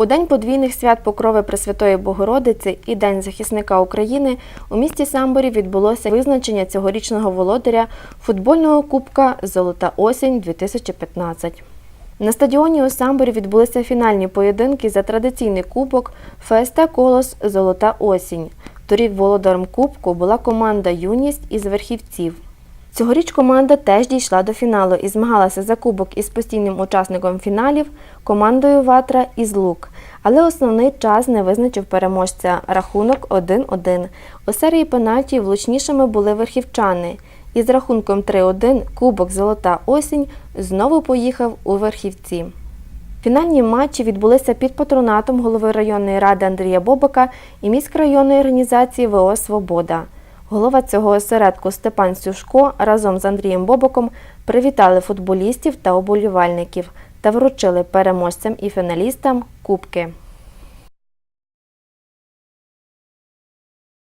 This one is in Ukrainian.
У день подвійних свят Покрови Пресвятої Богородиці і День захисника України у місті Самборі відбулося визначення цьогорічного володаря футбольного кубка Золота осінь 2015. На стадіоні у Самборі відбулися фінальні поєдинки за традиційний кубок Феста Колос Золота осінь. Торік володарем кубку була команда Юність із верхівців. Цьогоріч команда теж дійшла до фіналу і змагалася за кубок із постійним учасником фіналів командою Ватра із Лук. Але основний час не визначив переможця рахунок 1-1. У серії пенальтів влучнішими були верхівчани. І з рахунком 3-1 Кубок Золота осінь знову поїхав у верхівці. Фінальні матчі відбулися під патронатом голови районної ради Андрія Бобика і міськрайонної організації ВО Свобода. Голова цього осередку Степан Сюшко разом з Андрієм Бобоком привітали футболістів та оболівальників та вручили переможцям і фіналістам кубки.